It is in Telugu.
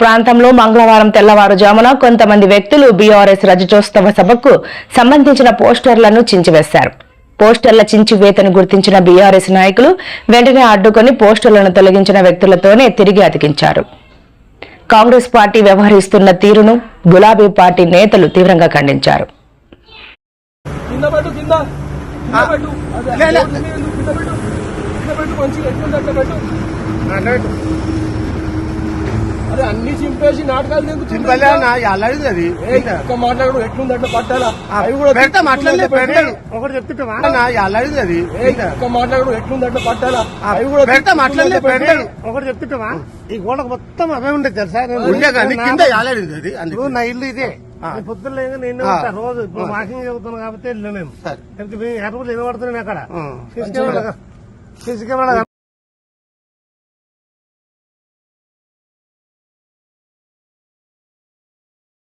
ప్రాంతంలో మంగళవారం తెల్లవారుజామున కొంతమంది వ్యక్తులు బీఆర్ఎస్ రజతోత్సవ సభకు సంబంధించిన పోస్టర్లను చించివేశారు. పోస్టర్ల చించివేతను గుర్తించిన బీఆర్ఎస్ నాయకులు వెంటనే అడ్డుకొని పోస్టర్లను తొలగించిన వ్యక్తులతోనే తిరిగి అతికించారు. కాంగ్రెస్ పార్టీ వ్యవహరిస్తున్న తీరును గులాబీ పార్టీ నేతలు తీవ్రంగా ఖండించారు. అన్ని చింపేసి నాటకాలు ఎందుకు చింపలే అల్లడిది అది. ఇంకా మాట్లాడు ఎట్లుంది అట్లా పట్టాలా? ఆ, అవి కూడా పెడతా మాట్లాడలే పెట్టు. పెడతాడు ఒకటి చెప్తుంటావా? అన్న అల్లడిది అది. ఇంకా మాట్లాడు ఎట్లుంది అట్లా పట్టాలా? ఆ, అవి కూడా పెడతా. పెడతాడు ఒకటి చెప్తుంటావా? ఈ గోడకు మొత్తం అవే ఉండేది తెలుసా? కింద అల్లడిది అది అందుకు. నా ఇల్లు ఇదే. పొద్దున్న లేక నేను రోజు. ఇప్పుడు వాకింగ్ చదువుతాను కాబట్టి వెళ్ళాను నేను. ఎరువులు నిలబడుతున్నాను అక్కడ. ఆ. CC camera CC camera